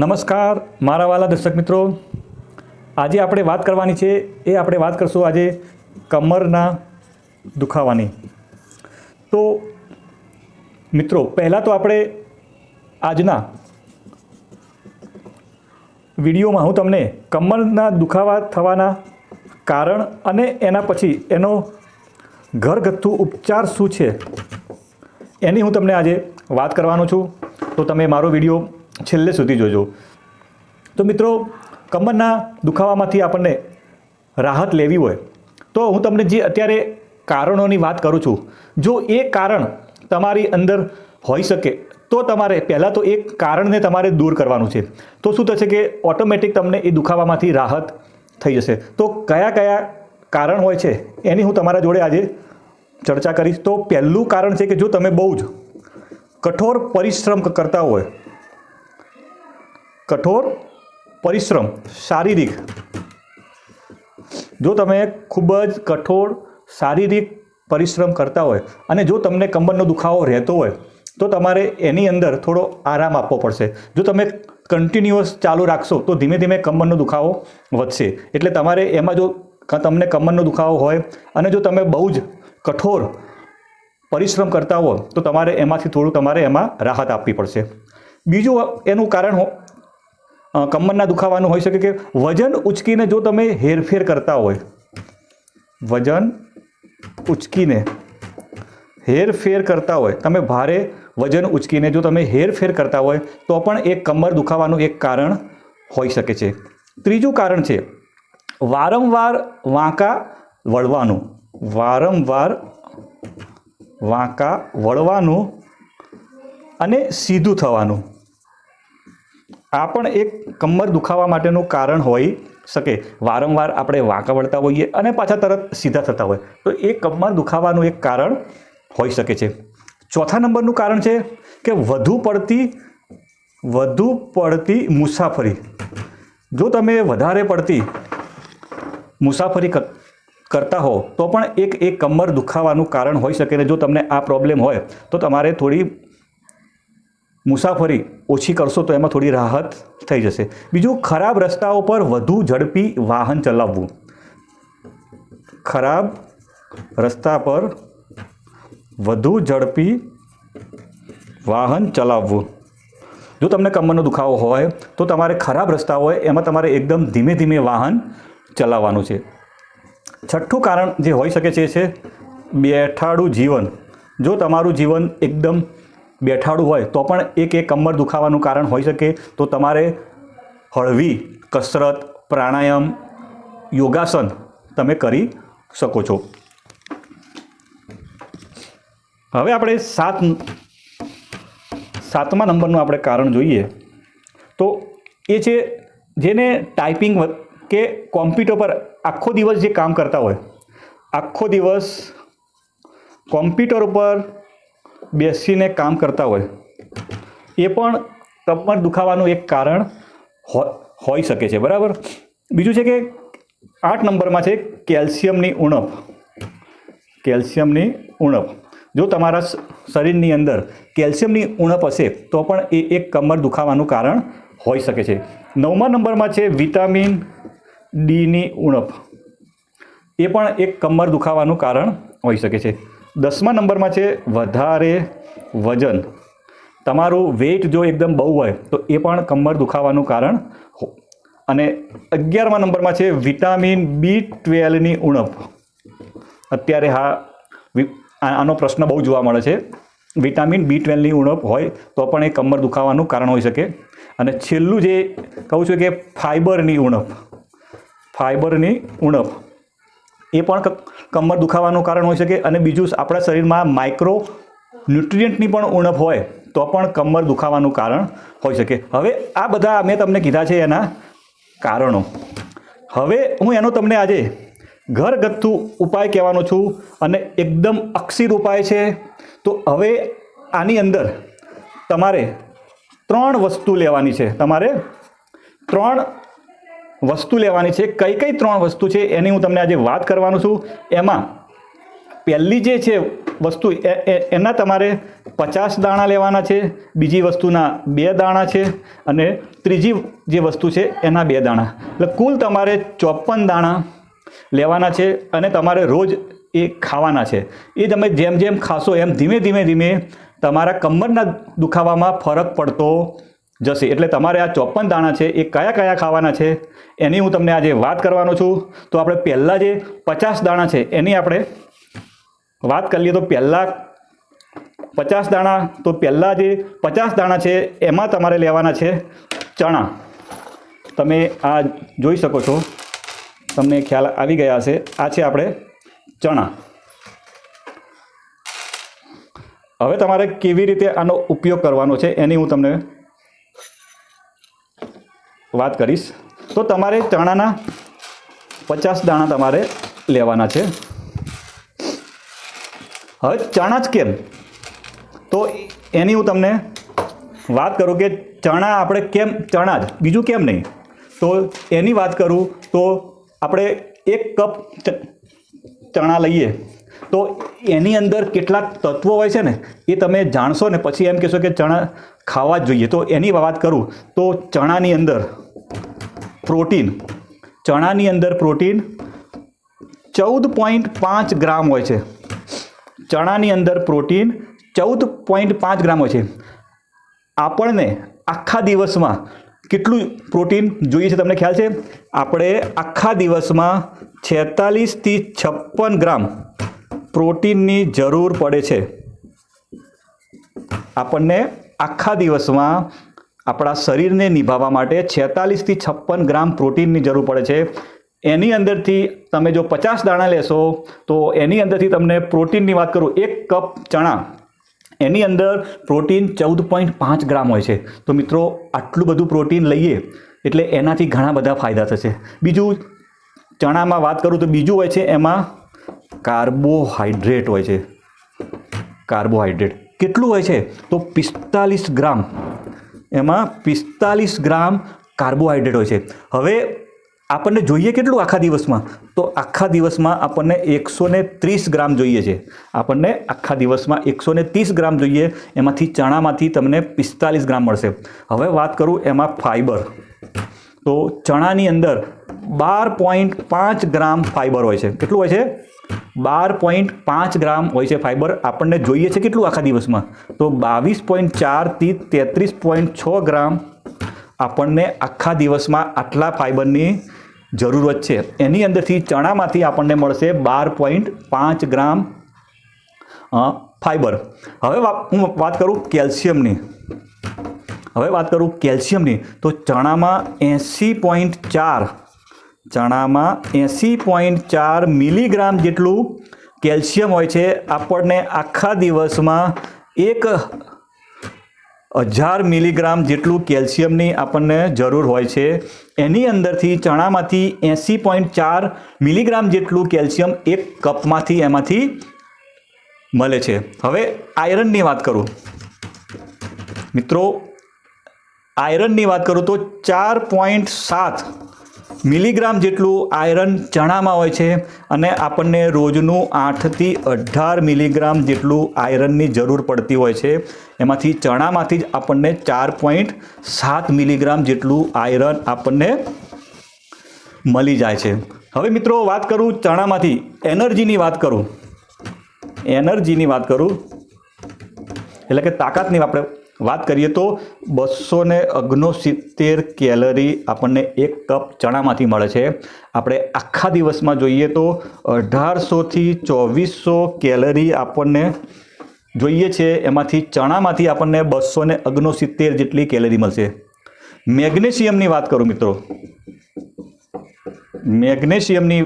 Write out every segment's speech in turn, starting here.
નમસ્કાર, મારા વાલા દર્શક મિત્રો. આજે આપણે વાત કરવાની છે, એ આપણે વાત કરશું આજે કમરના દુખાવાની. તો મિત્રો, પહેલાં તો આપણે આજના વિડીયોમાં હું તમને કમરના દુખાવા થવાના કારણ અને એના પછી એનો ઘરગથ્થુ ઉપચાર શું છે, એની હું તમને આજે વાત કરવાનો છું. તો તમે મારો વીડિયો છેલ્લે સુધી જોજો. તો મિત્રો, કમરના દુખાવામાંથી આપણને રાહત લેવી હોય, તો હું તમને જે અત્યારે કારણોની વાત કરું છું, જો એ કારણ તમારી અંદર હોઈ શકે, તો તમારે પહેલાં તો એ કારણને તમારે દૂર કરવાનું છે. તો શું થશે કે ઓટોમેટિક તમને એ દુખાવામાંથી રાહત થઈ જશે. તો કયા કયા કારણ હોય છે, એની હું તમારા જોડે આજે ચર્ચા કરીશ. તો પહેલું કારણ છે કે જો તમે બહુ જ કઠોર પરિશ્રમ કરતા હોય કઠોર, પરિશ્રમ, શારીરિક. જો તમે ખૂબ જ કઠોર, શારીરિક પરિશ્રમ કરતા હોય અને જો તમને કમરનો દુખાવો રહેતો હોય, તો તમારે એની અંદર થોડો આરામ આપવો પડશે. જો તમે કન્ટિન્યુઅસ ચાલુ રાખશો, તો ધીમે ધીમે કમરનો દુખાવો વધશે. એટલે તમારે એમાં જો તમને કમરનો દુખાવો હોય અને જો તમે બહુ જ કઠોર પરિશ્રમ કરતા હો, તો તમારે એમાંથી થોડું તમારે એમાં રાહત આપવી પડશે. બીજું એનું કારણ કમરના દુખાવાનું હોઈ શકે કે વજન ઉચકીને જો તમે હેરફેર કરતા હોય, વજન ઉચકીને હેરફેર કરતા હોય, તમે ભારે વજન ઉચકીને જો તમે હેરફેર કરતા હોય, તો પણ એ કમર દુખાવાનું એક કારણ હોઈ શકે છે. ત્રીજું કારણ છે વારંવાર વાંકા વળવાનું. વારંવાર વાંકા વળવાનું અને સીધું થવાનું. આ પણ એક કમર દુખાવા માટેનું કારણ હોઈ શકે. વારંવાર આપણે વાંકા વળતા હોઈએ અને પાછા તરત સીધા થતા હોય. તો એ કમર દુખાવાનું એક કારણ હોઈ શકે છે. ચોથા નંબરનું કારણ છે કે વધુ પડતી વધુ પડતી મુસાફરી. જો તમે વધારે પડતી મુસાફરી કરતા હો, તો પણ એક એક કમર દુખાવાનું કારણ હોઈ શકે ને જો તમને આ પ્રોબ્લેમ હોય, તો તમારે થોડી મુસાફરી ઓછી કરશો તો એમાં થોડી રાહત થઈ જશે. બીજું, ખરાબ રસ્તાઓ પર વધુ ઝડપી વાહન ચલાવવું. ખરાબ રસ્તા પર વધુ ઝડપી વાહન ચલાવવું. જો તમને કમરનો દુખાવો હોય, તો તમારે ખરાબ રસ્તા હોય, એમાં તમારે એકદમ ધીમે ધીમે વાહન ચલાવવાનું છે. છઠ્ઠું કારણ જે હોઈ શકે છે એ છે બેઠાડું જીવન. જો તમારું જીવન એકદમ બેઠાડું હોય તો પણ એક એક કમર દુખાવાનું કારણ હોઈ શકે. તો તમારે હળવી, કસરત, પ્રાણાયામ, યોગાસન તમે કરી શકો છો. હવે આપણે સાત, સાતમા નંબરનું આપણે કારણ જોઈએ. તો એ છે જેને ટાઈપિંગ કે કોમ્પ્યુટર પર આખો દિવસ જે કામ કરતા હોય, આખો દિવસ કોમ્પ્યુટર ઉપર બેસીને કામ કરતા હોય, એ પણ કમર દુખાવાનું એક કારણ હોઈ શકે છે, બરાબર? બીજું છે કે આઠ નંબરમાં છે કેલ્શિયમની ઉણપ. કેલ્શિયમની ઉણપ. જો તમારા શરીરની અંદર કેલ્શિયમની ઉણપ હશે, તો પણ એ એક કમર દુખાવાનું કારણ હોઈ શકે છે. નવમા નંબરમાં છે વિટામિન ડીની ઉણપ. એ પણ એક કમર દુખાવાનું કારણ હોઈ શકે છે. દસમા નંબરમાં છે, વધારે વજન. તમારું વેઇટ જો એકદમ બહુ હોય, તો એ પણ કમર દુખાવાનું કારણ હો- અને અગિયારમા નંબરમાં છે, વિટામિન બી ટ્વેલ્વની ઉણપ. અત્યારે હા આનો પ્રશ્ન બહુ જોવા મળે છે. વિટામિન બી ટ્વેલ્વની ઉણપ હોય, તો પણ એ કમર દુખાવાનું કારણ હોઈ શકે. અને છેલ્લું જે કહું છું કે ફાઇબરની ઉણપ. ફાઇબરની ઉણપ. એ પણ કમર દુખાવાનું કારણ હોઈ શકે અને બીજું આપણા શરીરમાં માઇક્રો ન્યુટ્રિયન્ટની પણ ઉણપ હોય, તો પણ કમર દુખાવાનું કારણ હોઈ શકે. હવે આ બધા મેં તમને કીધા છે એના કારણો. હવે હું એનો તમને આજે ઘરગથ્થુ ઉપાય કહેવાનો છું, અને એકદમ અક્ષીર ઉપાય છે. તો હવે આની અંદર તમારે ત્રણ વસ્તુ લેવાની છે. તમારે ત્રણ વસ્તુ લેવાની છે. કઈ કઈ ત્રણ વસ્તુ છે એની હું તમને આજે વાત કરવાનું છું. એમાં પહેલી જે છે વસ્તુ એના તમારે પચાસ દાણા લેવાના છે. બીજી વસ્તુના બે દાણા છે અને ત્રીજી જે વસ્તુ છે એના બે દાણા. એટલે કુલ તમારે ચોપન દાણા લેવાના છે અને તમારે રોજ એ ખાવાના છે. એ તમે જેમ જેમ ખાશો એમ ધીમે ધીમે ધીમે તમારા કમરના દુખાવામાં ફરક પડતો જશે. એટલે તમારે આ ચોપન દાણા છે, એ કયા કયા ખાવાના છે, એની હું તમને આજે વાત કરવાનો છું. તો આપણે પહેલાં જે પચાસ દાણા છે, એની આપણે વાત કરીએ તો પહેલાં પચાસ દાણા, તો પહેલાં જે પચાસ દાણા છે, એમાં તમારે લેવાના છે ચણા. તમે આ જોઈ શકો છો. તમને ખ્યાલ આવી ગયા હશે. આ છે આપણે ચણા. હવે તમારે કેવી રીતે આનો ઉપયોગ કરવાનો છે, એની હું તમને વાત કરીશ. તો તમારે ચણાના પચાસ દાણા તમારે લેવાના છે. હવે ચણા જ કેમ? તો એની હું તમને વાત કરું કે ચણા આપણે કેમ, ચણા જ, બીજું કેમ નહીં. તો એની વાત કરું તો આપણે એક કપ ચણા લઈએ. તો એની અંદર કેટલાક તત્વો હોય છે ને, એ તમે જાણશો ને, પછી એમ કહેશો કે ચણા ખાવા જ જોઈએ. તો એની વાત કરું. તો ચણાની અંદર પ્રોટીન. ચણાની અંદર પ્રોટીન ચૌદ પોઈન્ટ પાંચ ગ્રામ હોય છે. ચણાની અંદર પ્રોટીન ચૌદ પોઈન્ટ પાંચ ગ્રામ હોય છે. આપણને આખા દિવસમાં કેટલું પ્રોટીન જોઈએ છે તમને ખ્યાલ છે? આપણે આખા દિવસમાં છેતાલીસથી છપ્પન ગ્રામ પ્રોટીનની જરૂર પડે છે. આપણને આખા દિવસમાં આપણા શરીરને નિભાવવા માટે છેતાલીસથી છપ્પન ગ્રામ પ્રોટીનની જરૂર પડે છે. એની અંદરથી તમે જો પચાસ દાણા લેશો, તો એની અંદરથી તમને પ્રોટીનની વાત કરું, એક કપ ચણા, એની અંદર પ્રોટીન ચૌદ પોઈન્ટ પાંચ ગ્રામ હોય છે. તો મિત્રો, આટલું બધું પ્રોટીન લઈએ, એટલે એનાથી ઘણા બધા ફાયદા થશે. બીજું, ચણામાં વાત કરું તો બીજું હોય છે, એમાં કાર્બોહાઈડ્રેટ હોય છે. કાર્બોહાઈડ્રેટ. કેટલું હોય છે? તો પિસ્તાલીસ ગ્રામ એમાં પિસ્તાલીસ ગ્રામ કાર્બોહાઈડ્રેટ હોય છે. હવે આપણને જોઈએ કેટલું આખા દિવસમાં? તો આખા દિવસમાં આપણને એકસો ત્રીસ ગ્રામ જોઈએ છે. આપણને આખા દિવસમાં એકસો ત્રીસ ગ્રામ જોઈએ. એમાંથી ચણામાંથી તમને પિસ્તાલીસ ગ્રામ મળશે. હવે વાત કરું એમાં ફાઈબર. તો ચણાની અંદર બાર પોઈન્ટ પાંચ ગ્રામ ફાઈબર હોય છે. કેટલું હોય છે? બાર પોઈન્ટ પાંચ ગ્રામ હોય છે ફાઇબર આપણને જોઈએ છે કેટલું આખા દિવસમાં? તો બાવીસ પોઈન્ટ ચારથી તેત્રીસ પોઈન્ટ છ ગ્રામ આપણને આખા દિવસમાં આટલા ફાઇબરની જરૂરત છે. એની અંદરથી ચણામાંથી આપણને મળશે બાર પોઈન્ટ પાંચ ગ્રામ ફાઇબર હવે હું વાત કરું કેલ્શિયમની. હવે વાત કરું કેલ્શિયમની. તો ચણામાં એંસી પોઈન્ટ ચાર ચણામાં એંસી પોઈન્ટ ચાર મિલીગ્રામ જેટલું કેલ્શિયમ હોય છે. આપણને આખા દિવસમાં એક હજાર મિલીગ્રામ જેટલું કેલ્શિયમની આપણને જરૂર હોય છે. એની અંદરથી ચણામાંથી એંસી પોઈન્ટ ચાર મિલીગ્રામ જેટલું કેલ્શિયમ એક કપમાંથી એમાંથી મળે છે. હવે આયરનની વાત કરું. મિત્રો, આયરનની વાત કરું તો ચાર પોઈન્ટ સાત મિલીગ્રામ જેટલું આયરન ચણામાં હોય છે અને આપણને રોજનું આઠથી અઢાર મિલીગ્રામ જેટલું આયરનની જરૂર પડતી હોય છે. એમાંથી ચણામાંથી જ આપણને ચાર પોઈન્ટ સાત મિલીગ્રામ જેટલું આયરન આપણને મળી જાય છે. હવે મિત્રો વાત કરું ચણામાંથી. એનર્જીની વાત કરું. એનર્જીની વાત કરું. એટલે કે તાકાતની આપણે વાત કરીએ તો બસો ને ઓગણસિત્તેર કેલરી આપણને એક કપ ચણામાંથી મળે છે. આપણે આખા દિવસમાં જોઈએ તો અઢારસોથી ચોવીસો કેલરી આપણને જોઈએ છે. એમાંથી ચણામાંથી આપણને બસો ને ઓગણસિત્તેર જેટલી કેલરી મળશે. મેગ્નેશિયમની વાત કરું મિત્રો. મેગ્નેશિયમની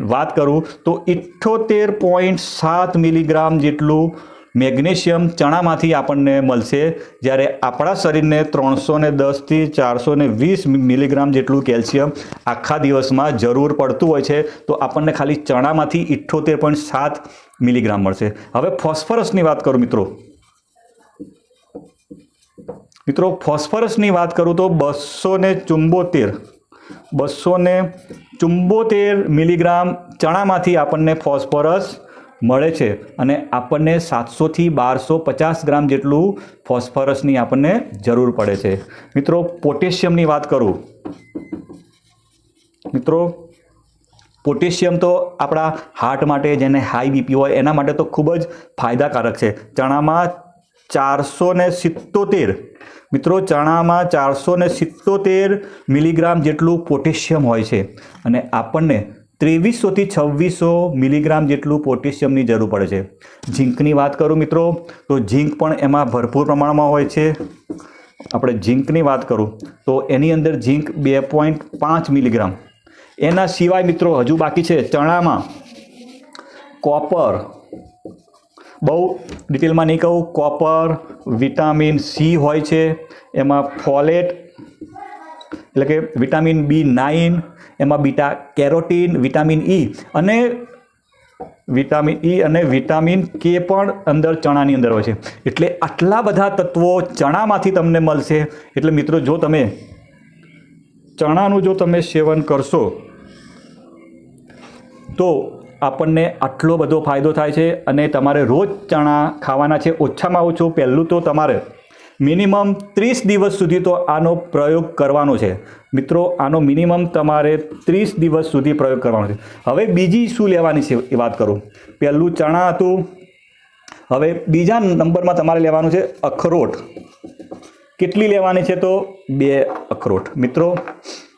વાત કરું તો ઇઠ્ઠોતેર પોઈન્ટ સાત મિલીગ્રામ જેટલું મેગ્નેશિયમ ચણામાંથી આપણને મળશે જ્યારે આપણા શરીરને ત્રણસો ને દસથી ચારસો ને વીસ મિલીગ્રામ જેટલું કેલ્શિયમ આખા દિવસમાં જરૂર પડતું હોય છે, તો આપણને ખાલી ચણામાંથી ઇઠ્ઠોતેર પોઈન્ટ સાત મિલીગ્રામ મળશે. હવે ફોસ્ફરસની વાત કરું મિત્રો. મિત્રો, ફોસ્ફરસની વાત કરું તો બસો ને ચુંબોતેર બસો ને ચુંબોતેર મિલીગ્રામ ચણામાંથી આપણને ફોસ્ફરસ મળે છે અને આપણને સાતસોથી બારસો પચાસ ગ્રામ જેટલું ફોસ્ફરસની આપણને જરૂર પડે છે. મિત્રો, પોટેશિયમની વાત કરું. મિત્રો, પોટેશિયમ તો આપણા હાર્ટ માટે જેને હાઈ બીપી હોય, એના માટે તો ખૂબ જ ફાયદાકારક છે. ચણામાં ચારસો ને સિત્તોતેર. મિત્રો, ચણામાં ચારસો ને સિત્તોતેર મિલીગ્રામ જેટલું પોટેશિયમ હોય છે. અને આપણને ત્રેવીસોથી છવ્વીસો મિલીગ્રામ જેટલું પોટેશિયમની જરૂર પડે છે. ઝીંકની વાત કરું મિત્રો, તો ઝીંક પણ એમાં ભરપૂર પ્રમાણમાં હોય છે. આપણે ઝીંકની વાત કરું, તો એની અંદર ઝીંક બે પોઈન્ટ પાંચ મિલીગ્રામ. એના સિવાય મિત્રો, હજુ બાકી છે ચણામાં કોપર. બહુ ડિટેલમાં નહીં કહું, કોપર, વિટામિન સી હોય છે. એમાં ફોલેટ, એટલે કે વિટામિન બી નાઇન એમાં બીટા કેરોટીન, વિટામિન ઈ અને વિટામિન ઈ અને વિટામિન કે પણ અંદર ચણાની અંદર હોય છે. એટલે આટલા બધા તત્વો ચણામાંથી તમને મળશે. એટલે મિત્રો, જો તમે ચણાનું જો તમે સેવન કરશો, તો આપણને આટલો બધો ફાયદો થાય છે અને તમારે રોજ ચણા ખાવાના છે. ઓછામાં ઓછું પહેલું તો તમારે મિનિમમ ત્રીસ દિવસ સુધી તો આનો પ્રયોગ કરવાનો છે. મિત્રો, આનો મિનિમમ તમારે ત્રીસ દિવસ સુધી પ્રયોગ કરવાનો છે. હવે બીજી શું લેવાની છે એ વાત કરું. પહેલું ચણા હતું. હવે બીજા નંબરમાં તમારે લેવાનું છે અખરોટ. કેટલી લેવાની છે તો? બે અખરોટ. મિત્રો,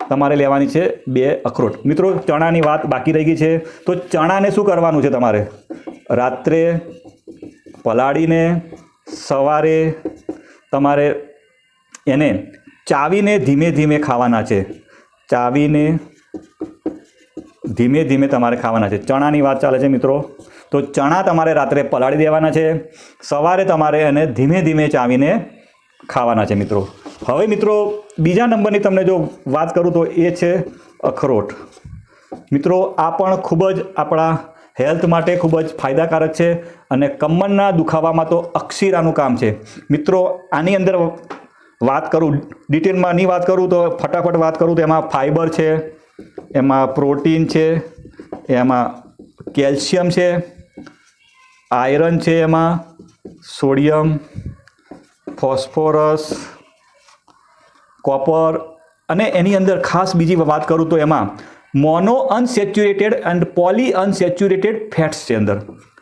તમારે લેવાની છે બે અખરોટ. મિત્રો, ચણાની વાત બાકી રહી ગઈ છે. તો ચણાને શું કરવાનું છે તમારે? રાત્રે પલાળીને સવારે તમારે એને ચાવીને ધીમે ધીમે ખાવાના છે. ચાવીને ધીમે ધીમે તમારે ખાવાના છે. ચણાની વાત ચાલે છે મિત્રો. તો ચણા તમારે રાત્રે પલાળી દેવાના છે. સવારે તમારે એને ધીમે ધીમે ચાવીને ખાવાના છે મિત્રો. હવે મિત્રો, બીજા નંબરની તમને જો વાત કરું તો એ છે અખરોટ. મિત્રો, આ પણ ખૂબ જ આપણા હેલ્થ માટે ખૂબ જ ફાયદાકારક છે અને કમરના દુખાવામાં તો અક્ષીરાનું કામ છે. મિત્રો, આની અંદર વાત કરું, ડિટેલમાં નહીં વાત કરું તો ફટાફટ વાત કરું તો એમાં ફાઇબર છે, એમાં પ્રોટીન છે, એમાં કેલ્શિયમ છે, આયરન છે એમાં, સોડિયમ, ફોસ્ફોરસ, કોપર અને એની અંદર ખાસ બીજી વાત કરું તો એમાં mono unsaturated and poly unsaturated fats છે અંદર.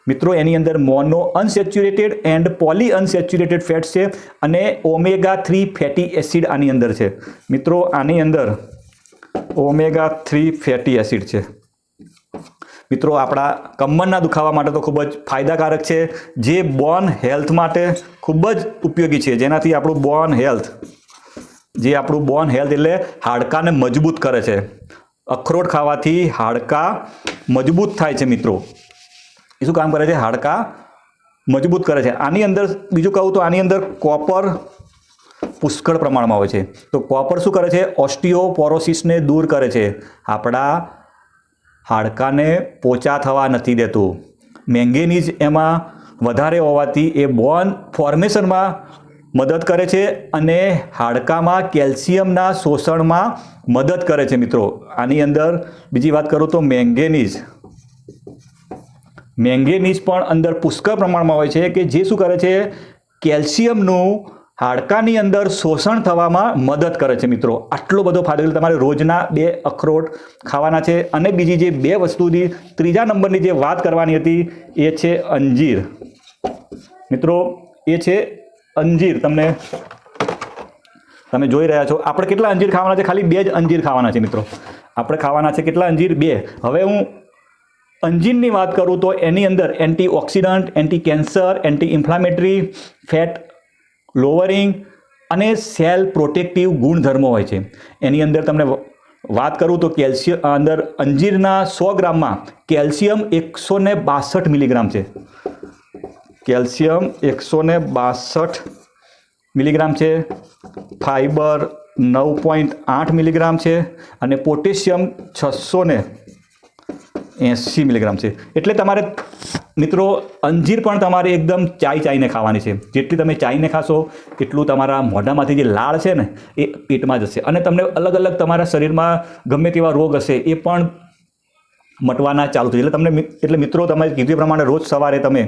મિત્રો, એની અંદર mono unsaturated and poly unsaturated fats છે અને ઓમેગા થ્રી ફેટી એસિડ આની અંદર છે. મિત્રો, આની અંદર ઓમેગા થ્રી ફેટી એસિડ છે. મિત્રો, આપણા કમરના દુખાવા માટે તો ખૂબ જ ફાયદાકારક છે. જે બોન હેલ્થ માટે ખૂબ જ ઉપયોગી છે. જેનાથી આપણું બોન હેલ્થ જે આપણું બોન હેલ્થ એટલે હાડકાને મજબૂત કરે છે. અખરોટ ખાવાથી હાડકાં મજબૂત થાય છે મિત્રો. એ શું કામ કરે છે? હાડકાં મજબૂત કરે છે. આની અંદર, બીજું કહું તો આની અંદર કોપર પુષ્કળ પ્રમાણમાં હોય છે. તો કોપર શું કરે છે? ઓસ્ટિયોપોરોસિસને દૂર કરે છે. આપણા હાડકાને પોચા થવા નથી દેતું. મેંગેનીઝ એમાં વધારે હોવાથી એ બોન ફોર્મેશનમાં મદદ કરે છે અને હાડકામાં કેલ્શિયમના શોષણમાં મદદ કરે છે મિત્રો. આની અંદર બીજી વાત કરું તો મેંગેનીઝ. મેંગેનીઝ પણ અંદર પુષ્કળ પ્રમાણમાં હોય છે કે જે શું કરે છે? કેલ્શિયમનું હાડકાની અંદર શોષણ થવામાં મદદ કરે છે મિત્રો. આટલો બધો ફાયદો તમારે રોજના બે અખરોટ ખાવાના છે અને બીજી જે બે વસ્તુની ત્રીજા નંબરની જે વાત કરવાની હતી એ છે અંજીર. મિત્રો, એ છે અંજીર, તમને તમે જોઈ રહ્યા છો. આપણે કેટલા અંજીર ખાવાના છે? ખાલી બે જ અંજીર ખાવાના છે મિત્રો. આપણે ખાવાના છે કેટલા અંજીર? બે. હવે હું અંજીરની વાત કરું તો એની અંદર antioxidant anti cancer anti inflammatory fat lowering અને સેલ પ્રોટેક્ટિવ ગુણધર્મો હોય છે. એની અંદર તમને વાત કરું તો કેલ્શિયમ, અંદર અંજીરના સો ગ્રામમાં કેલ્શિયમ એકસો બાસઠ મિલીગ્રામ છે. કેલ્શિયમ એકસો ને બાસઠ મિલીગ્રામ છે. ફાઇબર નવ પોઈન્ટ આઠ મિલીગ્રામ છે અને પોટેશિયમ છસો ને એંસી મિલીગ્રામ છે. એટલે તમારે મિત્રો અંજીર પણ તમારે એકદમ ચાઈ ચાઈને ખાવાની છે. જેટલી તમે ચાઈને ખાશો એટલું તમારા મોઢામાંથી જે લાળ છે ને એ પેટમાં જશે. અને તમને અલગ અલગ તમારા શરીરમાં ગમે તેવા રોગ હશે એ પણ મટવાના ચાલુ થશે. એટલે તમને એટલે મિત્રો, તમે કીધું પ્રમાણે રોજ સવારે તમે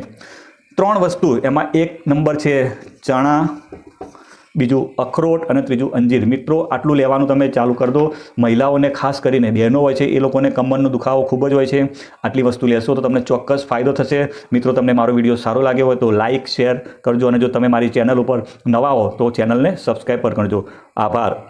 ત્રણ વસ્તુ, એમાં એક નંબર છે ચણા, બીજું અખરોટ અને ત્રીજું અંજીર. મિત્રો, આટલું લેવાનું તમે ચાલુ કરી દો. મહિલાઓને ખાસ કરીને, બહેનો હોય છે, એ લોકોને કમરનો દુખાવો ખૂબ જ હોય છે. આટલી વસ્તુ લેશો તો તમને ચોક્કસ ફાયદો થશે. મિત્રો, તમને મારો વીડિયો સારો લાગ્યો હોય તો લાઇક શેર કરજો અને જો તમે મારી ચેનલ ઉપર નવા હો તો ચેનલને સબસ્ક્રાઈબ પર કરજો. આભાર.